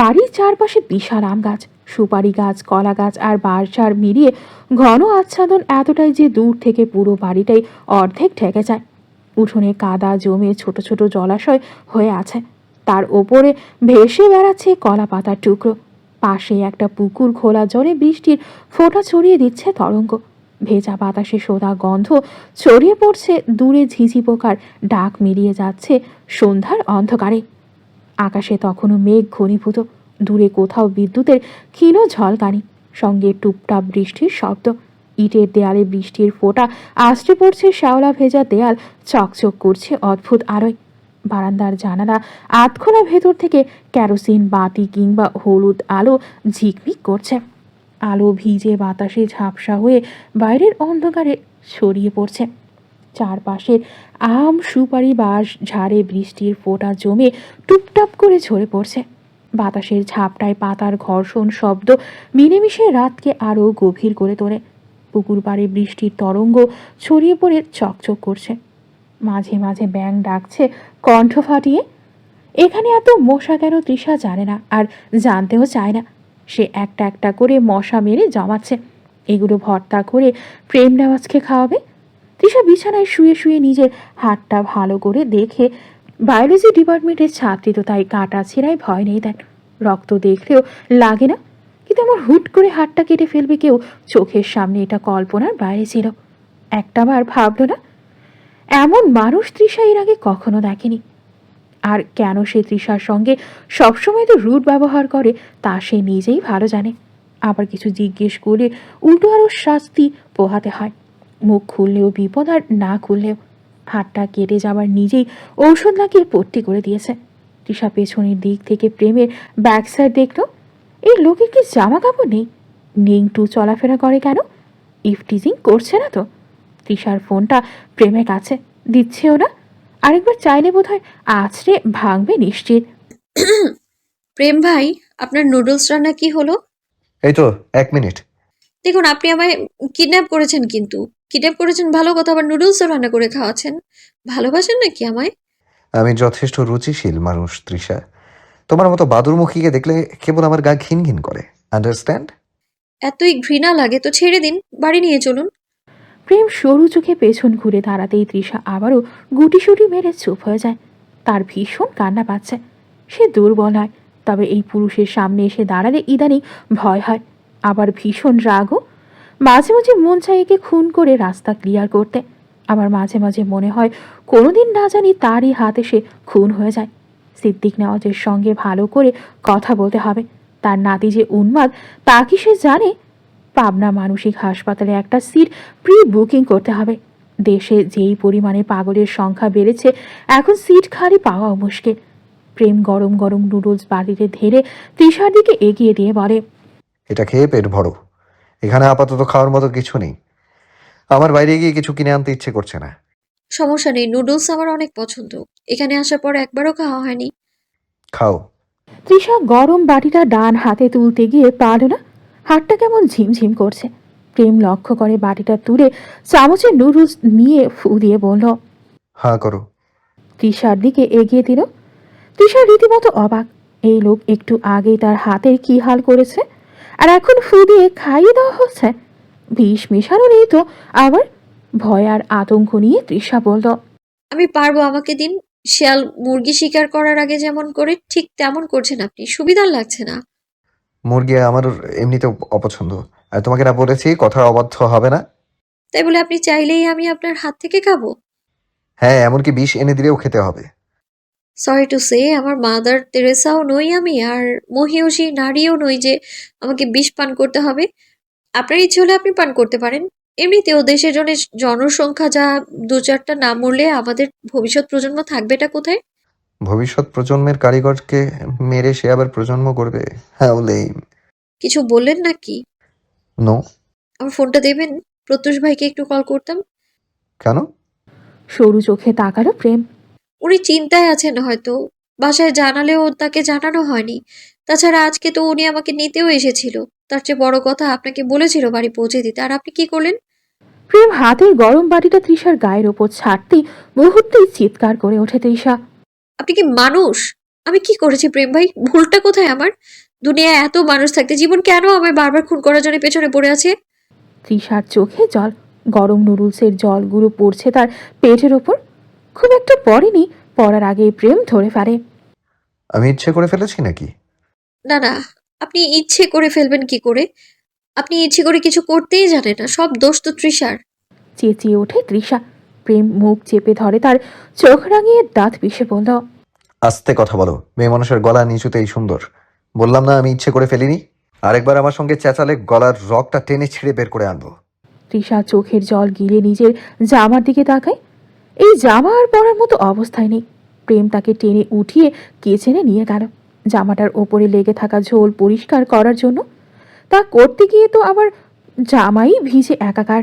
বাড়ির চারপাশে বিশাল আম গাছ, সুপারি গাছ, কলা গাছ আর বাঁশঝাড় মিলিয়ে ঘন আচ্ছাদন এতটাই যে দূর থেকে পুরো বাড়িটাই অর্ধেক ঠেকে যায়। উঠোনে কাদা জমে ছোট ছোট জলাশয় হয়ে আছে। তার ওপরে ভেসে বেড়াচ্ছে কলা পাতার টুকরো। পাশে একটা পুকুর খোলা জলে বৃষ্টির ফোঁটা ছড়িয়ে দিচ্ছে তরঙ্গ। ভেজা বাতাসে সোদা গন্ধ ছড়িয়ে পড়ছে দূরে ঝিঝি পোকার ডাক মিলিয়ে যাচ্ছে সন্ধ্যার অন্ধকারে। আকাশে তখনও মেঘ ঘনীভূত, দূরে কোথাও বিদ্যুতের ক্ষীণ ঝলকানি, সঙ্গে টুপটাপ বৃষ্টির শব্দ, ইটের দেয়ালে বৃষ্টির ফোঁটা আষ্টে পড়ছে শ্যাওলা ভেজা দেয়াল, চকচক করছে অদ্ভুত আলোয়। বারান্দার জানালা, আধখোলা ভেতর থেকে কেরোসিন, বাতি কিংবা হলুদ আলো ঝিকমিক করছে। আলো ভিজে বাতাসে ঝাপসা হয়ে বাইরের অন্ধকারে ছড়িয়ে পড়ছে। চারপাশের আম সুপারি বাঁশ, ঝাড়ে বৃষ্টির ফোঁটা জমে টুপটাপ করে ঝরে পড়ছে। বাতাসের ঝাপটায় পাতার ঘর্ষণ শব্দ মিলেমিশে রাতকে আরও গভীর করে তোলে। পুকুর পাড়ে বৃষ্টির তরঙ্গ ছড়িয়ে পড়ে চকচক করছে। মাঝে মাঝে ব্যাং ডাকছে, কণ্ঠ ফাটিয়ে, এখানে এত মশা কেন তৃষা জানে না আর জানতেও চায় না? সে একটা একটা করে মশা মেরে জমাচ্ছে। এগুলো ভর্তা করে প্রেম নেওয়াজকে খাওয়াবে। তৃষা বিছানায় শুয়ে শুয়ে নিজের হাতটা ভালো করে দেখে বায়োলজি ডিপার্টমেন্টের ছাত্রী তো তাই কাটা ছেঁড়ায় ভয় নেই দেন রক্ত দেখলেও লাগে না। কিন্তু আমার হুট করে হাতটা কেটে ফেলবে কেউ, চোখের সামনে এটা কল্পনার বাইরে ছিল। একটাবার ভাবলো না, এমন মানুষ তৃষা এর আগে কখনো দেখেনি। আর কেন সে তৃষার সঙ্গে সবসময় তো রুট ব্যবহার করে, তা সে নিজেই ভালো জানে। আবার কিছু জিজ্ঞেস করে উল্টো আরও শাস্তি পোহাতে হয়। মুখ খুললেও বিপদ আর না খুললেও হাতটা কেটে যাবার নিজেই ঔষধ লাগিয়ে পট্টি করে দিয়েছে। তৃষা পেছনের দিক থেকে প্রেমের ব্যাক সাইড দেখল এই লোকের কি জামা কাপড় নেই? নেংটু চলাফেরা করে কেন? ইফটিজিং করছে না তো? তৃষার ফোনটা প্রেমের কাছে দিচ্ছেও না? আরেকবার চাইলে বোধ হয় আছড়ে ভাঙবে নিশ্চিত। প্রেম ভাই আপনার নুডলস রান্না কি হলো? এই তো এক মিনিট। দেখুন আপনি আমায় কিডন্যাপ করেছেন কিন্তু। কিডন্যাপ করেছেন? ভালো কথা আবার নুডলসও রান্না করে খাওয়াচ্ছেন। ভালোবাসেন নাকি আমায়? আমি যথেষ্ট রুচিশীল মানুষ তৃষা। তোমার মতো বাদুরমুখীকে দেখলে কেবল আমার গা ঘিন ঘিন করে। আন্ডারস্ট্যান্ড এতই ঘৃণা লাগে তো ছেড়ে দিন বাড়ি নিয়ে চলুন। প্রেম সরু চোখে পেছন ঘুরে দাঁড়াতেই তৃষা আবারও গুটিসুটি মেরে চুপ হয়ে যায়। তার ভীষণ কান্না পাচ্ছে। সে দুর্বল হয় তবে এই পুরুষের সামনে এসে দাঁড়ালে ইদানিং ভয় হয়। আবার ভীষণ রাগও মাঝে মাঝে মন চায় একে খুন করে রাস্তা ক্লিয়ার করতে। আবার মাঝে মাঝে মনে হয় কোনোদিন না জানি তারই হাতে সে খুন হয়ে যায়। সিদ্দিক নেওয়াজের সঙ্গে ভালো করে কথা বলতে হবে। তার নাতি যে উন্মাদ, তা কি সে জানে? পাবনা মানসিক হাসপাতালে একটা সিট প্রি বুকিং করতে হবে। দেশে যেই পরিমাণে পাগলের সংখ্যা বেড়েছে, এখন সিট খালি পাওয়া মুশকিল। প্রেম গরম গরম নুডলস বাড়িতে ধেরে তৃষার দিকে এগিয়ে দিয়ে বলে, এটা খেয়ে পেট ভরো। এখানে আপাতত খাওয়ার মতো কিছু নেই। আমার বাইরে গিয়ে কিছু কিনে আনতে ইচ্ছে করছে না। সমস্যা নেই নুডলস আমার অনেক পছন্দ। এখানে আসার পর একবারও খাওয়া হয়নি। খাও। তৃষা গরম বাটিটা ডান হাতে তুলতে গিয়ে পারল না। হাতটা কেমন ঝিমঝিম করছে। প্রেম লক্ষ্য করে বাটিটা তুলে চামচের নুডলস নিয়ে ফু দিয়ে বলল হাঁ করো। তৃষার দিকে এগিয়ে দিল। তৃষা রীতিমতো অবাক। এই লোক একটু আগেই তার হাতের কি হাল করেছে? আর এখন ফু দিয়ে খাইয়ে দেওয়া হচ্ছে। বিষ মেশানো নেই তো আবার ভয় আর আতঙ্ক নিয়ে তৃষা বলল আমি পারব আমাকে দিন শিয়াল মুরগি শিকার করার আগে যেমন করে ঠিক তেমন করছেন আপনি। সুবিধার লাগছে না। মুরগি আমার এমনিতেও অপছন্দ। আর তোমাকে না বলেছি কথা অবাধ্য হবে না? তাই বলে আপনি চাইলেই আমি আপনার হাত থেকে খাব। হ্যাঁ এমনকি বিষ এনে দিলেও খেতে হবে। সরি টু সে আমার মাদার তেরেসাও নই আমি আর মহিয়সী নারীও নই যে আমাকে বিষ পান করতে হবে। আপনার ইচ্ছে হলে আপনি পান করতে পারেন। এমনিতেও দেশের জন্য জনসংখ্যা যা দু চারটা না মরলে আমাদের ভবিষ্যৎ প্রজন্ম থাকবেটা কোথায়? ভবিষ্যৎ প্রজন্মের কারিগরকে মেরে সে আবার প্রজন্ম করবে? হ্যাঁ বলে কিছু বললেন নাকি? নো আমার ফোনটা দেবেন? প্রত্যুষ ভাইকে একটু কল করতাম। কেন? সরু চোখে তাকালো প্রেম। উনি চিন্তায় আছেন হয়তো। বাসায় জানালেও তাকে জানানো হয়নি। তাছাড়া আজকে তো উনি আমাকে নিতেও এসেছিল। তার চেয়ে বড় কথা আপনাকে বলেছিল বাড়ি পৌঁছে দিতে। আর আপনি কি করলেন? প্রেম হাতের গরম বাটিটা তৃষার গায়ের ওপর ছাড়তেই মুহূর্তেই চিৎকার করে ওঠে তৃষা। আপনি কি মানুষ? আমি কি করেছি প্রেম ভাই? ভুলটা কোথায় আমার? দুনিয়ায় এত মানুষ থাকতে জীবন কেন আমায় বারবার খুন করার জন্য পেছনে পড়ে আছে? তৃষার চোখে জল গরম নুডলসের জলগুলো পড়ছে তার পেটের ওপর। খুব একটা পড়েনি পড়ার আগে প্রেম ধরে ফেলে। আমি ইচ্ছে করে ফেলেছি নাকি? না না আপনি ইচ্ছে করে ফেলবেন কি করে? আপনি ইচ্ছে করে কিছু করতেই জানেন না সব দোষ তো তৃষার। চেঁচিয়ে ওঠে তৃষা। প্রেম মুখ চেপে ধরে তার চোখ রাঙিয়ে দাঁত পিষে বলল আস্তে কথা বলো মেয়ে মানুষের গলা নিচুতেই সুন্দর। বললাম না আমি ইচ্ছে করে ফেলিনি? আরেকবার আমার সঙ্গে চেঁচালে গলার রগটা টেনে ছিঁড়ে বের করে আনব। তৃষা চোখের জল গিলে নিজের জামার দিকে তাকায়। এই জামা আর পরার মতো অবস্থায় নেই। প্রেম তাকে টেনে উঠিয়ে কেচেনে নিয়ে গেল। জামাটার ওপরে লেগে থাকা ঝোল পরিষ্কার করার জন্য তা করতে গিয়ে তো আবার জামাই ভিজে একাকার।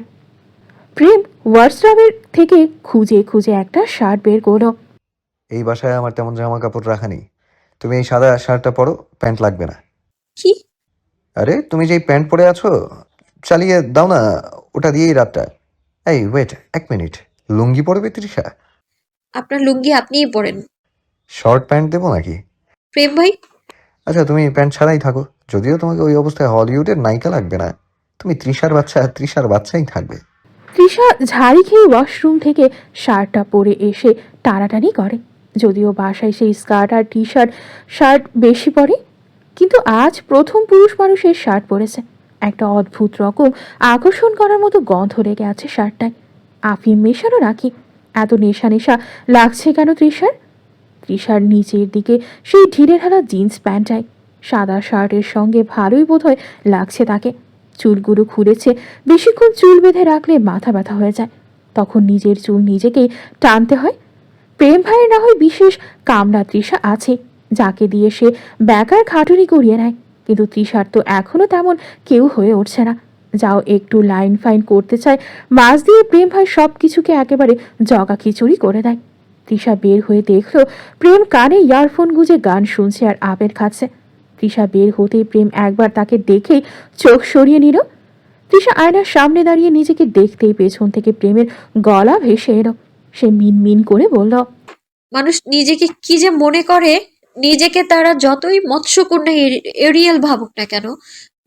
প্রেম ওয়ার্সরাবের থেকে খুঁজে খুঁজে একটা শার্ট বের করল। এই বাসায় আমার তেমন জামা কাপড় রাখা নেই। তুমি এই সাদা শার্টটা পরো প্যান্ট লাগবে না। কি? আরে তুমি যেই প্যান্ট পরে আছো চালিয়ে দাও না ওটা দিয়েই রাতটা। এই ওয়েট এক মিনিট। লুঙ্গি পরবে তৃষা? আপনার লুঙ্গি আপনিই পরেন। শর্ট প্যান্ট দেবো নাকি? প্রেম ভাই? আচ্ছা তুমি প্যান্ট ছাড়াই থাকো। যদিও তোমাকে ওই অবস্থায় হলিউডের নায়িকা লাগবে না তুমি তৃষার বাচ্চা তৃষার বাচ্চাই থাকবে। তৃষা ঝাড়ি খেয়ে ওয়াশরুম থেকে শার্টটা পরে এসে টানাটানি করে। যদিও বাসায় সেই স্কার্ট আর টি শার্ট শার্ট বেশি পরে কিন্তু আজ প্রথম পুরুষ মানুষের শার্ট পরেছে। একটা অদ্ভুত রকম আকর্ষণ করার মতো গন্ধ লেগে আছে শার্টটায় আফিম মেশানো নাকি? এত নেশা নেশা লাগছে কেন তৃষার? তৃষার নিচের দিকে সেই ঢিলে ঢালা জিন্স প্যান্টটায় সাদা শার্টের সঙ্গে ভালোই বোধহয় লাগছে তাকে। চুলগুলো খুলেছে, বেশিক্ষণ চুল বেঁধে রাখলে মাথা ব্যথা হয়ে যায়। তখন নিজের চুল নিজেকেই টানতে হয়। প্রেম ভাইয়ের না হয় বিশেষ কামনা তৃষা আছে, যাকে দিয়ে সে ব্যাকার খাটুনি করিয়ে নেয়। কিন্তু তৃষার তো এখনও তেমন কেউ হয়ে উঠছে না। যাও, একটু লাইন ফাইন করতে চায় মাছ দিয়ে প্রেম ভাই সব কিছুকে একেবারে জগা খিচুড়ি করে দেয়। তৃষা বের হয়ে দেখল, প্রেম কানে ইয়ারফোন গুজে গান শুনছে আর আপেল খাচ্ছে। তৃষা বের হতেই প্রেম একবার তাকে দেখেই চোখ সরিয়ে নিল। তৃষা আয়নার সামনে দাঁড়িয়ে নিজেকে দেখতেই পেছন থেকে প্রেমের গলা ভেসে এলো। সে মিন মিন করে বলল, মানুষ নিজেকে কি যে মনে করে, নিজেকে তারা যতই মৎস্যকন্যা এরি- এরিয়েল ভাবুক না কেন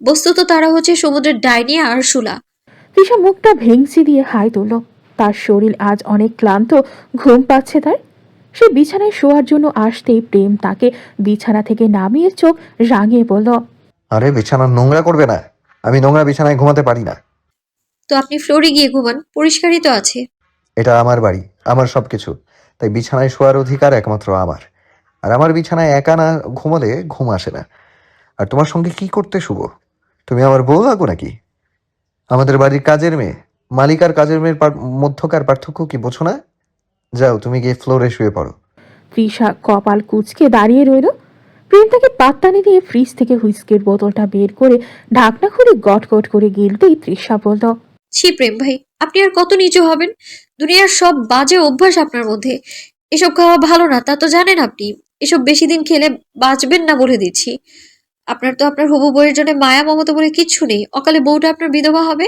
বস্তুত তারা হচ্ছে সমুদ্রের ডাইনি আর শুলা তৃষা মুখটা ভেংচি দিয়ে হাই তুলল। তার শরীর আজ অনেক ক্লান্ত ঘুম পাচ্ছে তার। সে বিছানায় শোয়ার জন্য আসতেই প্রেম তাকে বিছানা থেকে নামিয়ে চোখ রাঙিয়ে বলল আরে বিছানা নোংরা করবে না। আমি নোংরা বিছানায় ঘুমাতে পারি না। তো আপনি ফ্লোরে গিয়ে ঘুমান পরিষ্কারই তো আছে। এটা আমার বাড়ি আমার সবকিছু। তাই বিছানায় শোয়ার অধিকার একমাত্র আমার। আর আমার বিছানায় একা না ঘুমালে ঘুম আসে না। আর তোমার সঙ্গে কি করতে শুভ? তুমি আমার বউ লাগো নাকি? আমাদের বাড়ির কাজের মেয়ে। মালিক আর কাজের মেয়ের পার- মধ্যকার পার্থক্য কি বোঝো না? যাও তুমি গিয়ে ফ্লোরে শুয়ে পড়ো। তৃষা কপাল কুচকে দাঁড়িয়ে রইল। প্রেম তাকে পাত্তানি দিয়ে ফ্রিজ থেকে হুইস্কের বোতলটা বের করে ঢাকনা খুলে গট গট করে গিলতেই তৃষা বলল ছি প্রেম ভাই আপনি আর কত নিচু হবেন? দুনিয়ার সব বাজে অভ্যাস আপনার মধ্যে। এসব খাওয়া ভালো না তা তো জানেন আপনি। এসব বেশি দিন খেলে বাঁচবেন না বলে দিচ্ছি। আপনার তো আপনার হবু বইয়ের জন্য মায়া মমতা বলে কিচ্ছু নেই। অকালে বউটা আপনার বিধবা হবে?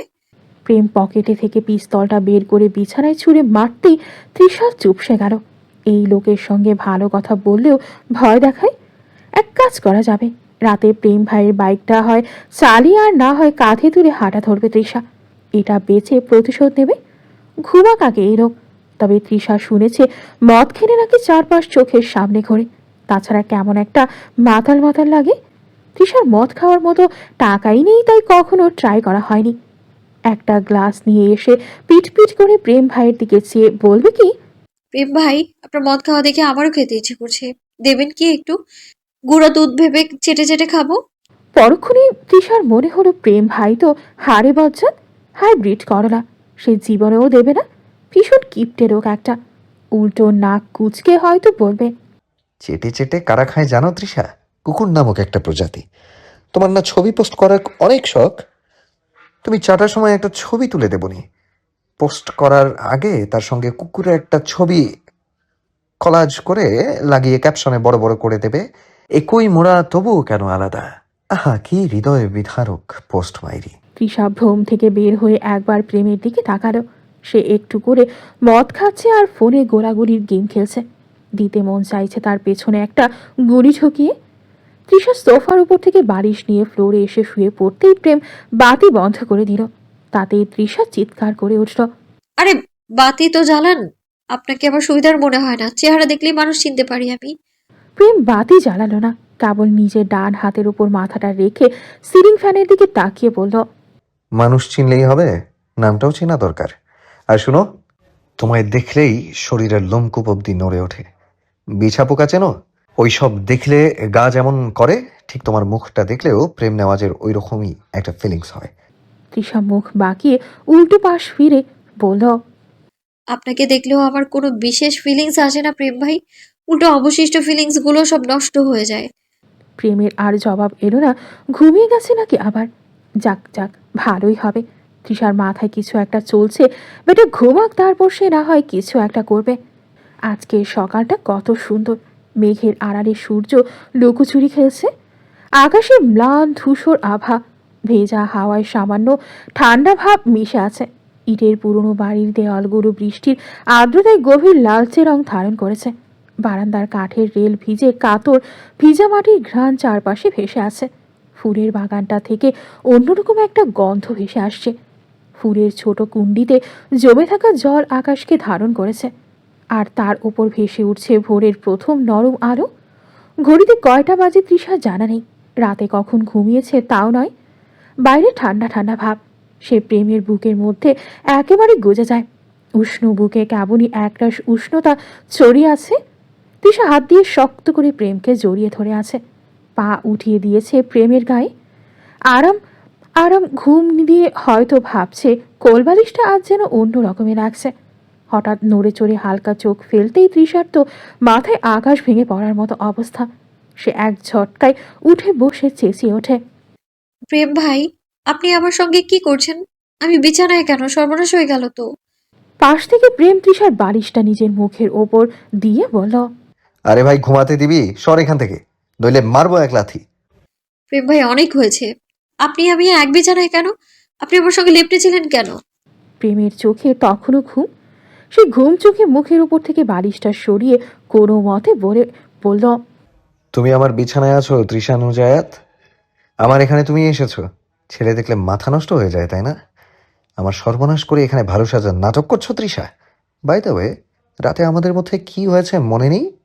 প্রেম পকেটে থেকে পিস্তলটা বের করে বিছানায় ছুঁড়ে মারতেই তৃষা চুপসে গেল। এই লোকের সঙ্গে ভালো কথা বললেও ভয় দেখায়? এক কাজ করা যাবে। রাতে প্রেম ভাইয়ের বাইকটা হয় চালিয়ে আর না হয় কাঁধে তুলে হাঁটা ধরবে তৃষা। এটা বেচে প্রতিশোধ নেবে? ঘুমা আগে এই লোক। তবে তৃষা শুনেছে মদ খেলে নাকি চারপাশ চোখের সামনে ঘোরে। তাছাড়া কেমন একটা মাতাল মাতাল লাগে। তৃষার মদ খাওয়ার মতো টাকাই নেই তাই কখনো ট্রাই করা হয়নি। একটা গ্লাস নিয়ে এসে পিট পিট করে প্রেম ভাইয়ের দিকে চেয়ে বলবে কি? প্রেম ভাই আপনার মদ খাওয়া দেখে আমারও খেতে ইচ্ছে করছে। দেবেন কি একটু? গুঁড়া দুধ ভেবে চেটে চেটে খাব? পরক্ষণে তৃষার মনে হলো প্রেম ভাই তো হাড়ে বজ্জাত। হাইব্রিড করলা সে জীবনেও দেবে না। ভীষণ কিপটে রোগ একটা। উল্টো নাক কুচকে হয়তো বলবে চেটে চেটে কারা খায় জানো তৃষা? কুকুর নামক একটা প্রজাতি। তোমার না ছবি পোস্ট করার অনেক শখ? তুমি চাটার সময় একটা ছবি তুলে দেবনি। পোস্ট করার আগে তার সঙ্গে কুকুরের একটা ছবি কলাজ করে লাগিয়ে ক্যাপশনে বড় বড় করে দেবে। একই মোড়া তবুও কেন আলাদা? আহা, কি হৃদয় বিধারক পোস্ট মাইরি। তৃষা ভ্রম থেকে বের হয়ে একবার প্রেমের দিকে তাকালো। সে একটু করে মদ খাচ্ছে আর ফোনে গোলাগুলির গেম খেলছে। দিতে মন চাইছে তার পেছনে একটা গুলি ঠকিয়ে তৃষা সোফার উপর থেকে বালিশ নিয়ে ফ্লোরে এসে শুয়ে পড়তেই প্রেম বাতি বন্ধ করে দিল। তাতেই তৃষা চিৎকার করে উঠল আরে বাতি তো জ্বালান। আপনাকে আমার সুবিধার মনে হয় না। চেহারা দেখলেই মানুষ চিনতে পারি আমি। প্রেম বাতি জ্বালালো না। কেবল নিজের ডান হাতের উপর মাথাটা রেখে সিলিং ফ্যানের দিকে তাকিয়ে বলল মানুষ চিনলেই হবে নামটাও চেনা দরকার। আর শুনো তোমায় দেখলেই শরীরের লোমকূপ অব্দি নড়ে ওঠে। বিছা পোকা চেনো? ওই সব দেখলে গা যেমন করে ঠিক তোমার মুখটা দেখলেও প্রেম নেওয়াজের ওই রকমই একটা ফিলিংস হয়। তৃষা মুখ বাঁকিয়ে উল্টো পাশ ফিরে বলল আপনাকে দেখলেও আমার কোনো বিশেষ ফিলিংস আসে না প্রেম ভাই। উল্টো অবশিষ্ট ফিলিংসগুলো সব নষ্ট হয়ে যায়। প্রেমের আর জবাব এলো না ঘুমিয়ে গেছে নাকি আবার? যাক যাক ভালোই হবে। তৃষার মাথায় কিছু একটা চলছে বেটা ঘুমাক তারপর সে না হয় কিছু একটা করবে। আজকের সকালটা কত সুন্দর। মেঘের আড়ালে সূর্য লুকোচুরি খেলছে। আকাশে ম্লান ধূসর আভা, ভেজা হাওয়ায় সামান্য ঠান্ডা ভাব মিশে আছে। ইটের পুরনো বাড়ির দেওয়ালগুলো বৃষ্টির আর্দ্রতায় গভীর লালচে রং ধারণ করেছে। বারান্দার কাঠের রেল ভিজে কাতর ভিজা মাটির ঘ্রাণ চারপাশে ভেসে আছে। ফুলের বাগানটা থেকে অন্যরকম একটা গন্ধ ভেসে আসছে। ফুলের ছোট কুণ্ডিতে জমে থাকা জল আকাশকে ধারণ করেছে। আর তার ওপর ভেসে উঠছে ভোরের প্রথম নরম আলো? ঘড়িতে কয়টা বাজে তৃষা জানা নেই। রাতে কখন ঘুমিয়েছে তাও নয়। বাইরে ঠান্ডা ঠান্ডা ভাব। সে প্রেমের বুকের মধ্যে একেবারে গজে যায়। উষ্ণ বুকে কেবলই একরাশ উষ্ণতা ছড়িয়ে আছে? তৃষা হাত দিয়ে শক্ত করে প্রেমকে জড়িয়ে ধরে আছে। পা উঠিয়ে দিয়েছে প্রেমের গায়ে। আরাম আরাম ঘুম দিয়ে হয়তো ভাবছে, কোলবালিশটা আজ যেন অন্য রকমের লাগছে। হঠাৎ নড়ে চড়ে হালকা চোখ ফেলতেই তৃষার তো মাথায় আকাশ ভেঙে পড়ার মতো অবস্থা। সে এক ঝটকায় উঠে বসে চেঁচিয়ে ওঠে। প্রেম ভাই আপনি আমার সঙ্গে কি করছেন? আমি বিছানায় কেন? সর্বনাশ হয়ে গেল তো। পাশ থেকে প্রেম তৃষার বালিশটা নিজের মুখের ওপর দিয়ে বলল আরে ভাই ঘুমাতে দিবি? সর এখান থেকে। নইলে মারবো এক লাথি। প্রেম ভাই অনেক হয়েছে। আপনি আমি এক বিছানায় কেন? আপনি আমার সঙ্গে লেপটেছিলেন কেন? প্রেমের চোখে তখনও ঘুম সে ঘুম চোখে মুখের উপর থেকে বালিশটা সরিয়ে কোনো মতে বলে বলল তুমি আমার বিছানায় আছো তৃষা নুজায়াত? আমার এখানে তুমি এসেছ। ছেলে দেখলে মাথা নষ্ট হয়ে যায় তাই না? আমার সর্বনাশ করে এখানে ভালো সাজার নাটক করছ তৃষা? বাই দ্য ওয়ে রাতে আমাদের মধ্যে কি হয়েছে মনে নেই?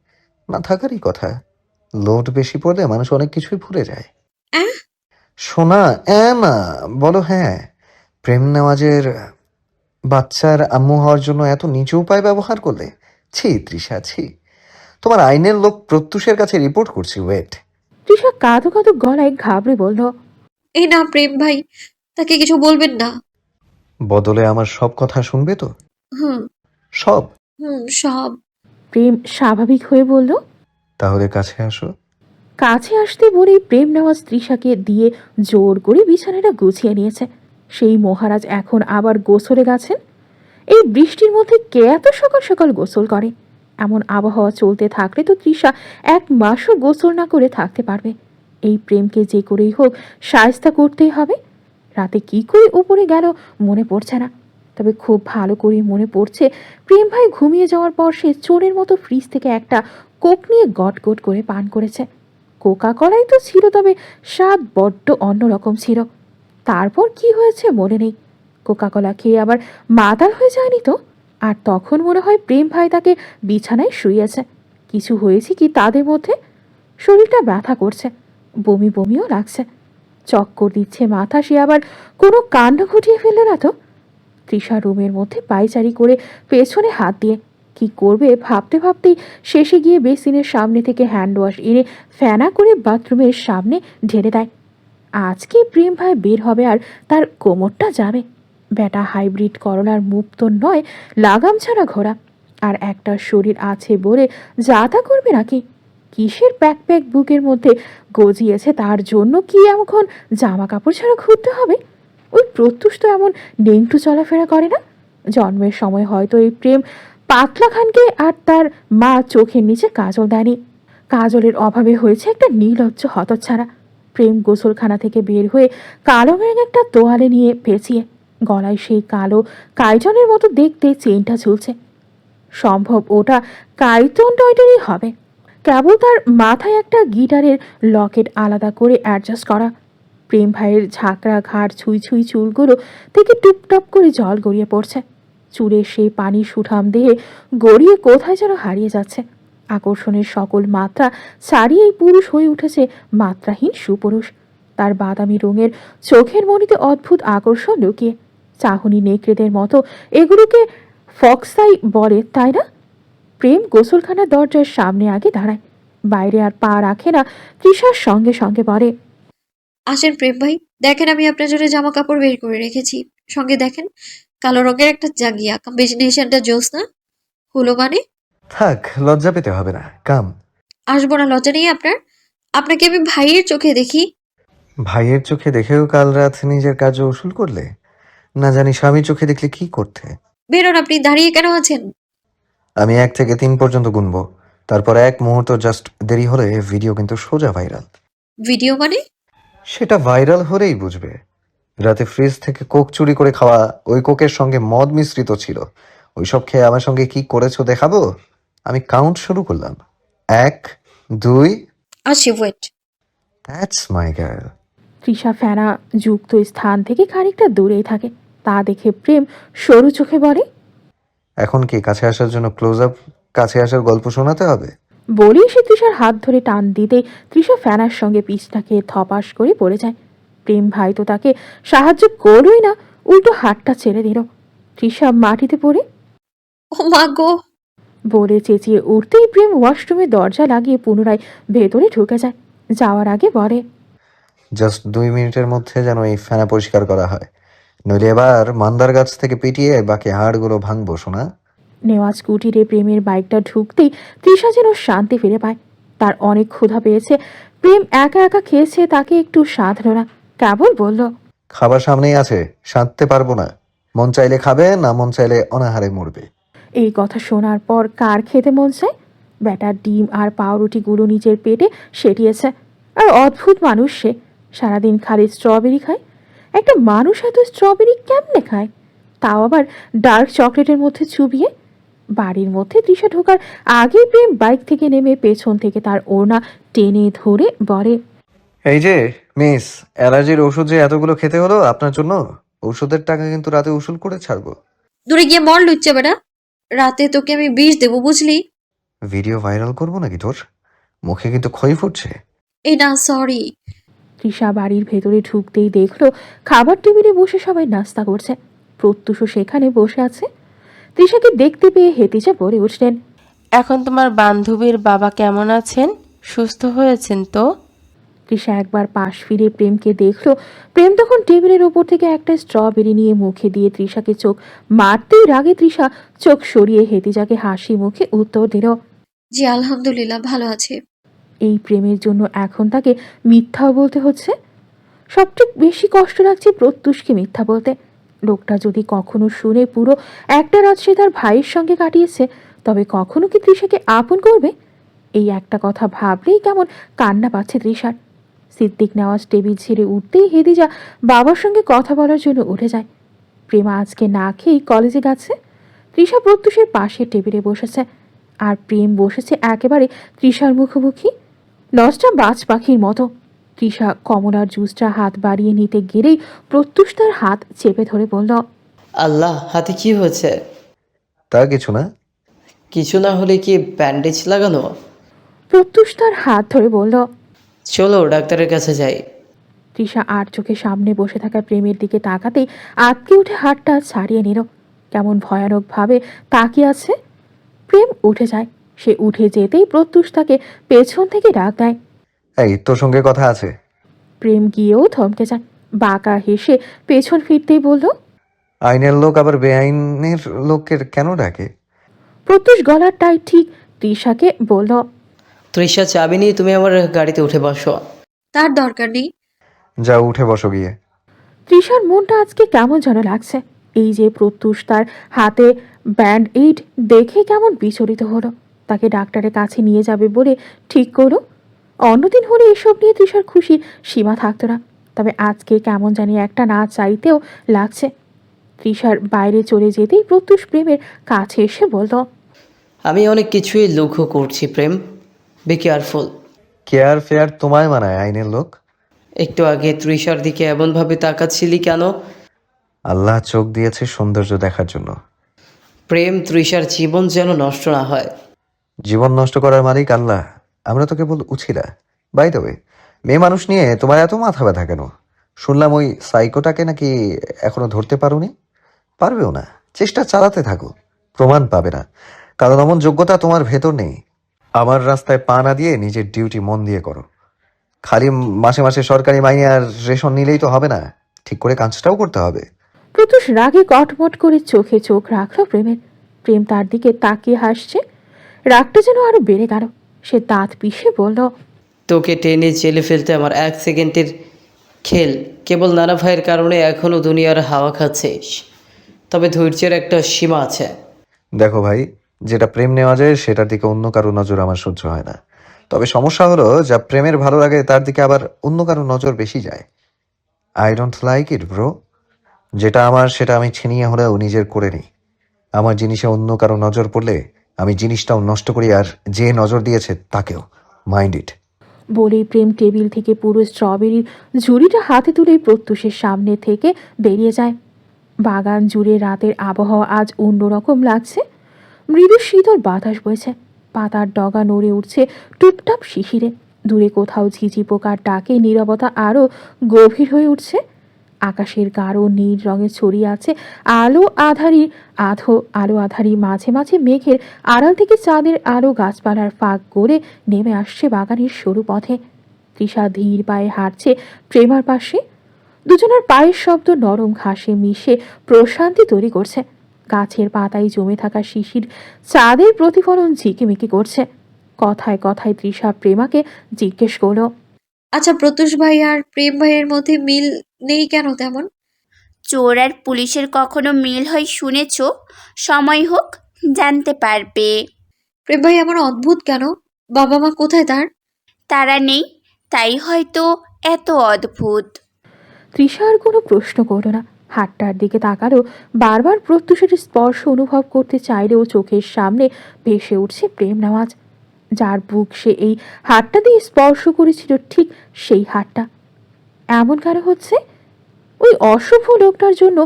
না থাকারই কথা। লোড বেশি পড়লে মানুষ অনেক কিছুই ভুলে যায়। অ্যাঁ? শোনা অ্যাঁ না বলো হ্যাঁ। প্রেম নেওয়াজের বাচ্চার আম্মু হওয়ার জন্য এত নিচু উপায় ব্যবহার করলে? ছি তৃষা ছি। তোমার আইনের লোক প্রত্যুষের কাছে রিপোর্ট করছি ওয়েট। তৃষা কাঁদো কাঁদো গলায় ঘাবড়ে বলল এই না প্রেম ভাই তাকে কিছু বলবেন না। বদলে আমার সব কথা শুনবে তো? হুম। সব? হুম সব। প্রেম স্বাভাবিক হয়ে বলল তাহলে কাছে আসো। কাছে আসতে বলেই প্রেম নেওয়া তৃষাকে দিয়ে জোর করে বিছানাটা গুছিয়ে নিয়েছে। সেই মহারাজ এখন আবার গোসলে গেছেন? এই বৃষ্টির মধ্যে কে এত সকাল সকাল গোসল করে? এমন আবহাওয়া চলতে থাকলে তো তৃষা এক মাসও গোসল না করে থাকতে পারবে। এই প্রেমকে যে করেই হোক সায়স্তা করতেই হবে। রাতে কি করে উপরে গেল মনে পড়ছে না। তবে খুব ভালো করে মনে পড়ছে, প্রেম ভাই ঘুমিয়ে যাওয়ার পর সে চোরের মতো ফ্রিজ থেকে একটা কোক নিয়ে গট গট করে পান করেছে। কোকা কলাই তো ছিল, তবে স্বাদ বড্ড অন্যরকম ছিল। তারপর কি হয়েছে মনে নেই। কোকা কলা খেয়ে আবার মাতাল হয়ে যায়নি তো? আর তখন মনে হয় প্রেম ভাই তাকে বিছানায় শুয়েছে কিছু হয়েছে কি তাদের মধ্যে? শরীরটা ব্যথা করছে, বমি বমিও লাগছে। চক্কর দিচ্ছে মাথা, সে আবার কোনো কাণ্ড ঘটিয়ে ফেলল না তো? তৃষা রুমের মধ্যে পায়চারি করে পেছনে হাত দিয়ে, কি করবে ভাবতে ভাবতেই শেষে গিয়ে বেসিনের সামনে থেকে হ্যান্ড ওয়াশ এনে ফেনা করে বাথরুমের সামনে ঢেলে দেয়। আজকে প্রেম ভাই বের হবে আর তার কোমরটা যাবে। বেটা হাইব্রিড করোনার মুখ তো নয়, লাগাম ছাড়া ঘোরা আর একটা শরীর আছে বলে যা তা করবে নাকি? কিসের প্যাক প্যাক বুকের মধ্যে গজিয়েছে তার জন্য কি এমন জামা কাপড় ছাড়া ঘুরতে হবে? ওই প্রত্যুষ তো এমন নেংটু চলাফেরা করে না? জন্মের সময় হয়তো এই প্রেম পাতলা খানকে আর তার মা চোখের নিচে কাজল দেয়নি। কাজলের অভাবে হয়েছে একটা নির্লজ্জ হতচ্ছাড়া। প্রেম গোসলখানা থেকে বের হয়ে কালো ব্যাগ একটা তোয়ালে নিয়ে পেঁচিয়ে গলায় সেই কালো কাইজনের মতো দেখতে চেনটা ঝুলছে। সম্ভব ওটা কাইতন টয়টারই হবে। কেবল তার মাথায় একটা গিটারের লকেট আলাদা করে অ্যাডজাস্ট করা। প্রেম ভাইয়ের ঝাঁকড়া ঘাট ছুঁই ছুঁই চুলগুলো থেকে টুপটাপ করে জল গড়িয়ে পড়ছে। চুলের সেই পানি সুঠাম দেহে গড়িয়ে কোথায় যেন হারিয়ে যাচ্ছে। আকর্ষণের সকল মাত্রা ছাড়িয়েই পুরুষ হয়ে উঠেছে মাত্রাহীন সুপুরুষ। তার বাদামি রঙের চোখের মনিতে অদ্ভুত আকর্ষণ লুকিয়ে, চাহনি নেকড়েদের মতো এগুলোকে ফক্সাই বলে, তাই না? প্রেম গোসলখানার দরজার সামনে আগে দাঁড়ায়, বাইরে আর পা রাখে না, তৃষার সঙ্গে সঙ্গে বলে, আসেন প্রেম ভাই, দেখেন আমি আপনার জন্য জামা কাপড় বের করে রেখেছি। সঙ্গে দেখেন, কালো রঙের একটা জাগিয়া কম্বিনেশনটা জোস না? হলো মানে? থাক লজ্জা পেতে হবে না কাম। আসব না লজ্জা নেই আপনার? আপনাকে আমি ভাইয়ের চোখে দেখি। ভাইয়ের চোখে দেখেও কাল রাত নিজের কাজ উসুল করলে? না জানি স্বামীর চোখে দেখলে কি করতে? বেরোন আপনি দাঁড়িয়ে কেন আছেন? আমি এক থেকে তিন পর্যন্ত গুনবো। তারপর এক মুহূর্ত জাস্ট দেরি হলে ভিডিও কিন্তু সোজা ভাইরাল। ভিডিও মানে? সেটা ভাইরাল হলেই বুঝবে। রাতে ফ্রিজ থেকে কোক চুরি করে খাওয়া ওই কোকের সঙ্গে মদ মিশ্রিত ছিল। ওইসব খেয়ে আমার সঙ্গে কি করেছ দেখাবো? আমি কাউন্ট শুরু করলাম। এক দুই। আসি ওয়েট দ্যাটস মাই গার্ল তৃষা ফেনা যুক্ত স্থান থেকে খানিকটা দূরেই থাকে। তা দেখে প্রেম সরু চোখে বলে এখন কি কাছে আসার জন্য ক্লোজ আপ কাছে আসার গল্প শোনাতে হবে? বলেই সে তৃষার হাত ধরে টান দিতে তৃষা ফ্যানার সঙ্গে পিছটাকে থপাস করে পড়ে যায়। প্রেম ভাই তো তাকে সাহায্য করলই না উল্টো হাতটা ছেড়ে দিল। তৃষা মাটিতে পড়ে ও মা গো। বলে চেঁচিয়ে উঠতেই প্রেম ওয়াশরুমে দরজা লাগিয়ে পুনরায় ভেতরে ঢুকে যায়। যাওয়ার আগে বলে জাস্ট দুই মিনিটের মধ্যে যেন এই ফেনা পরিষ্কার করা হয়। নইলে এবার মান্দার গাছ থেকে পিটিয়ে বাকি হাড়গুলো ভাঙবো শোনা নেওয়া স্কুটিরে প্রেমের বাইকটা ঢুকতেই তৃষা যেন শান্তি ফিরে পায়। তার অনেক ক্ষুধা পেয়েছে। প্রেম একা একা খেয়েছে তাকে একটু সাধল না। কেবল বলল খাবার সামনেই আছে সাঁততে পারব না। মন চাইলে খাবে না মন চাইলে অনাহারে মরবে। এই কথা শোনার পর কার খেতে মন চায়? ব্যাটার ডিম আর পাউরুটিগুলো নিজের পেটে সেটিয়েছে। আর অদ্ভুত মানুষ সে। সারাদিন খালি স্ট্রবেরি খায়। একটা মানুষ এত স্ট্রবেরি কেমনে খায়? তাও আবার ডার্ক চকলেটের মধ্যে চুবিয়ে। বাড়ির মধ্যে তৃষা ঢোকার আগে প্রেম বাইক থেকে নেমে পেছন থেকে তার ওড়না টেনে ধরে বলে এই যে মিস অ্যালার্জির ওষুধ যে এতগুলো খেতে হলো আপনার জন্য ওষুধের টাকা কিন্তু রাতে উসুল করে ছাড়বো। দূরে গিয়ে মর লুচ্ছে বেটা। রাতে তোকে আমি বিষ দেবো বুঝলি? ভিডিও ভাইরাল করব নাকি তোর? মুখে কিন্তু ক্ষয় ফুটছে। এই না সরি। তৃষা বাড়ির ভেতরে ঢুকতেই দেখল খাবার টেবিলে বসে সবাই নাস্তা করছে। প্রত্যুষও সেখানে বসে আছে। তৃষাকে দেখতে পেয়ে হেতিজা বলে উঠলেন এখন তোমার বান্ধবীর বাবা কেমন আছেন? সুস্থ হয়েছেন তো? তৃষা একবার পাশ ফিরে প্রেমকে দেখল। প্রেম তখন টেবিলের ওপর থেকে একটা স্ট্রবেরি নিয়ে মুখে দিয়ে তৃষাকে চোখ মারতেই রাগে তৃষা চোখ সরিয়ে হেতিজাকে হাসি মুখে উত্তর দিল জি আলহামদুলিল্লাহ ভালো আছে। এই প্রেমের জন্য এখন তাকে মিথ্যাও বলতে হচ্ছে? সবচেয়ে বেশি কষ্ট লাগছে প্রত্যুষকে মিথ্যা বলতে। লোকটা যদি কখনো শুনে পুরো একটা রাত সে তার ভাইয়ের সঙ্গে কাটিয়েছে তবে কখনো কি তৃষাকে আপন করবে? এই একটা কথা ভাবলেই কেমন কান্না পাচ্ছে তৃষার। সিদ্দিক নেওয়াজ টেবিল ছেড়ে উঠতেই হেদিজা বাবার সঙ্গে কথা বলার জন্য উঠে যায়। প্রেমা আজকে না খেয়েই কলেজে গেছে। তৃষা প্রত্যুষের পাশে টেবিলে বসেছে। আর প্রেম বসেছে একেবারে তৃষার মুখোমুখি। লজটা বাজ পাখির মতো। তৃষা কমলার জুসটা হাত বাড়িয়ে নিতে গেলেই প্রত্যুষ তার হাত চেপে ধরে বলল আল্লাহ হাতে কি হয়েছে? তা কিছু না। কিছু না হলে কি ব্যান্ডেজ লাগানো? প্রত্যুষ তার হাত ধরে বলল চলো ডাক্তারের কাছে যাই। তৃষা আর চোখে সামনে বসে থাকা প্রেমের দিকে তাকাতেই আটকে উঠে হাতটা ছাড়িয়ে নিল। কেমন ভয়ানকভাবে তাকিয়ে আছে। প্রেম উঠে যায়। সে উঠে যেতেই প্রত্যুষ তাকে পেছন থেকে ডাক দেয়। এই তোর সঙ্গে কথা আছে? প্রেম গিয়েও থমকে যায়। বাঁকা হেসে পেছন ফিরতেই বলল আইনের লোক আবার বেআইনের লোকের কেন ডাকে? প্রত্যুষ গলারটাই ঠিক তৃষাকে বলল তৃষা চাবি নিয়ে তুমি আমার গাড়িতে উঠে বসো। তার দরকার নেই। যা উঠে বসো গিয়ে। তৃষার মনটা আজকে কেমন যেন লাগছে। এই যে প্রত্যুষ তার হাতে ব্যান্ড এইড দেখে কেমন বিচলিত হলো। তাকে ডাক্তারের কাছে নিয়ে যাবে বলে ঠিক করল। অন্যদিন হলে এসব নিয়ে তৃষার খুশির সীমা থাকতো না। তবে আজকে কেমন জানি একটা না চাইতেও লাগছে। তৃষার বাইরে চলে যেতেই প্রত্যুষ প্রেমের কাছে এসে বলল আমি অনেক কিছুই লক্ষ্য করছি প্রেম। বি কেয়ারফুল কেয়ার ফেয়ার তোমায় মানায় আইনের লোক। একটু আগে তৃষার দিকে এমনভাবে তাকাচ্ছিলি কেন? আল্লাহ চোখ দিয়েছে সৌন্দর্য দেখার জন্য। প্রেম তৃষার জীবন যেন নষ্ট না হয়। জীবন নষ্ট করার মালিক আল্লাহ। আমরা তো কেবল উছিরা। বাই দ্য ওয়ে মেয়ে মানুষ নিয়ে তোমার এত মাথা ব্যথা কেন? শুনলাম ওই সাইকোটাকে নাকি এখনও ধরতে পারোনি? পারবেও না। চেষ্টা চালাতে থাকো। প্রমাণ পাবে না। কারণ এমন যোগ্যতা তোমার ভেতর নেই। আমার রাস্তায় পা না দিয়ে নিজের ডিউটি মন দিয়ে করো। খালি মাসে মাসে সরকারি মাইনে আর রেশন নিলেই তো হবে না। ঠিক করে কাজটাও করতে হবে। প্রত্যুষ রাগে কটমট করে চোখে চোখ রাখল প্রেমের। প্রেম তার দিকে তাকিয়ে হাসছে। রাগটা যেন আরও বেড়ে গেল। সে দাঁত পিষে বলল তোকে টেনে জেলে ফেলতে আমার এক সেকেন্ডের খেল। কেবল নানা ভাইয়ের কারণে এখনও দুনিয়ার হাওয়া খাচ্ছিস। তবে ধৈর্যের একটা সীমা আছে। দেখো ভাই যেটা প্রেম নেওয়া যায়, সেটার দিকে অন্য কারও নজর আমার সহ্য হয় না। তবে সমস্যা হলো, যা প্রেমের ভালো লাগে, তার দিকে আবার অন্য কারও নজর বেশি যায়। I don't like it bro যেটা আমার, সেটা আমি ছিনিয়ে হলেও নিজের করে নিই। আমার জিনিসে অন্য কারও নজর পড়লে, আমি জিনিসটাও নষ্ট করি, আর যে নজর দিয়েছে, তাকেও। মাইন্ড ইট বলেই প্রেম টেবিল থেকে পুরো স্ট্রবেরির ঝুড়িটা হাতে তুলে প্রত্যুষের সামনে থেকে বেরিয়ে যায়। বাগান জুড়ে রাতের আবহাওয়া আজ অন্যরকম লাগছে। মৃদু শীতল বাতাস বইছে। পাতার ডগা নড়ে উঠছে টুপটাপ শিশিরে। দূরে কোথাও ঝিঝি পোকার ডাকে নীরবতা আরও গভীর হয়ে উঠছে। আকাশের গাঢ় নীল রঙে ছড়িয়ে আছে আলো আধারি আধো আলো আধারি মাঝে মাঝে মেঘের আড়াল থেকে চাঁদের আলো গাছপালার ফাঁক করে নেমে আসছে বাগানের সরু পথে। তৃষা ধীর পায়ে হাঁটছে প্রেমার পাশে। দুজনের পায়ের শব্দ নরম ঘাসে মিশে প্রশান্তি তৈরি করছে। গাছের পাতায় জমে থাকা শিশির চাঁদের প্রতিফলন ঝিকিমিকি করছে। কথায় কথায় তৃষা প্রেমাকে জিজ্ঞেস করল আচ্ছা প্রত্যুষ ভাই আর প্রেম ভাইয়ের মধ্যে মিল নেই কেন তেমন? চোর আর পুলিশের কখনো মিল হয় শুনেছ? সময় হোক জানতে পারবে। প্রেম ভাই এমন অদ্ভুত কেন? বাবা মা কোথায় তার? তারা নেই তাই হয়তো এত অদ্ভুত। তৃষা আর কোনো প্রশ্ন করল না। হাটটার দিকে তাকালো বারবার প্রত্যুষের স্পর্শ অনুভব করতে চাইলেও চোখের সামনে ভেসে উঠছে প্রেম নামাজ। যার বুক সে এই হাটটা দিয়ে স্পর্শ করেছিল, ঠিক সেই হাটটা। এমন কারও হচ্ছে? ওই অশুভ লোকটার জন্য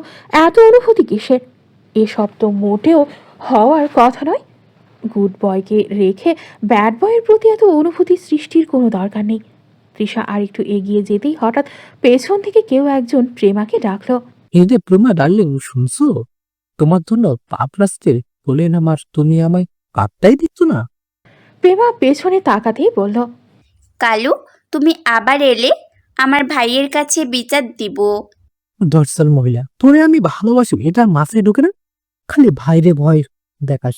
এত অনুভূতি কিসের? এসব তো মোটেও হওয়ার কথা নয়। গুড বয়কে রেখে ব্যাড বয়ের প্রতি এত অনুভূতি সৃষ্টির কোনো দরকার নেই। তৃষা আরেকটু এগিয়ে যেতেই হঠাৎ পেছন থেকে কেউ একজন প্রেমাকে ডাকলো। এই যে প্রেমা ডার্লিং শুনছো? তোমার জন্য পাপ রাস্তের বলেন আমার তুমি আমায় পাপটাই দিচ্ছ না? প্রেমা পেছনে তাকাতেই বলল কালু তুমি আবার এলে? আমার ভাইয়ের কাছে বিচার দিব। দর্শাল মহিলা তোরে আমি ভালোবাসি এটা মাথায় ঢোকে না? খালি ভাইরে ভয় দেখাস।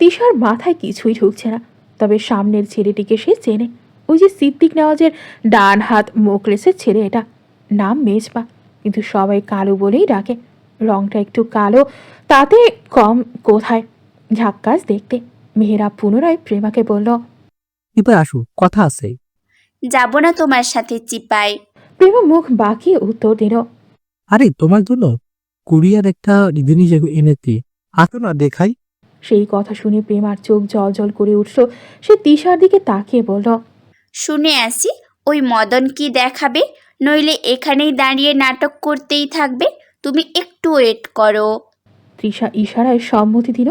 তিশার মাথায় কিছুই ঢুকছে না তবে সামনের ছেলেটিকে সে চেনে। ওই যে সিদ্দিক নেওয়াজের ডান হাত মোকলেসের ছেলে এটা নাম মেজবা। কিন্তু সবাই কালো বলেই ডাকে। রংটা একটু কালো তাতে কম কোথায় ঝাক্কাস দেখতে। মেহেরা পুনরায় প্রেমাকে বলল এবার আসো কথা আছে। যাব না তোমার সাথে চিপাই। প্রেমা মুখ বাকি উত্তর দিল আরে তোমার জন্য কুরিয়ার একটা জিনিস এনেছি আসো না দেখাই। সেই কথা শুনে প্রেমার চোখ জল জল করে উঠল। সে তিশার দিকে তাকিয়ে বলল শুনে আসি ওই মদন কি দেখাবে? নইলে এখানেই দাঁড়িয়ে নাটক করতেই থাকবে। তুমি একটু ওয়েট করো। তৃষা ইশারায় সম্মতি দিল।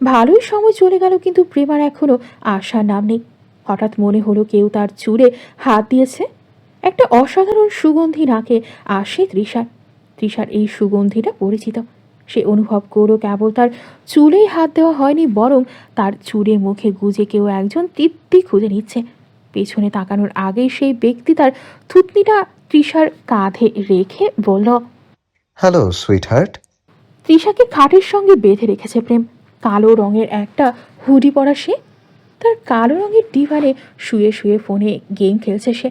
ভালোই সময় চলে গেল কিন্তু প্রেমার এখনও আশার নাম নেই। হঠাৎ মনে হলো কেউ তার চুলে হাত দিয়েছে। একটা অসাধারণ সুগন্ধি নাকে আসে তৃষার। তৃষার এই সুগন্ধিটা পরিচিত। সে অনুভব করো কেবল তার চুলেই হাত দেওয়া হয়নি, বরং তার চুলে মুখে গুজে কেউ একজন তৃপ্তি খুঁজে নিচ্ছে। পেছনে তাকানোর আগেই সেই ব্যক্তি তার থুতনিটা তৃষার কাঁধে রেখে বলল হ্যালো সুইট হার্ট তৃষাকে খাটের সঙ্গে বেঁধে রেখেছে প্রেম। কালো রঙের একটা হুডি পরা সে তার কালো রঙের ডিভানে শুয়ে শুয়ে ফোনে গেম খেলছে সে।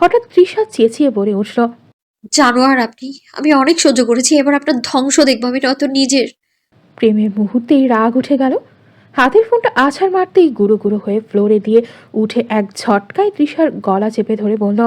হঠাৎ তৃষা চেঁচিয়ে বলে উঠল জানোয়ার আপনি আমি অনেক সহ্য করেছি এবার আপনার ধ্বংস দেখব আমি নয়তো নিজের। প্রেমের মুহূর্তেই রাগ উঠে গেল। হাতের ফোনটা আছাড় মারতেই গুঁড়ো গুঁড়ো হয়ে ফ্লোরে দিয়ে উঠে এক ঝটকায় তৃষার গলা চেপে ধরে বলল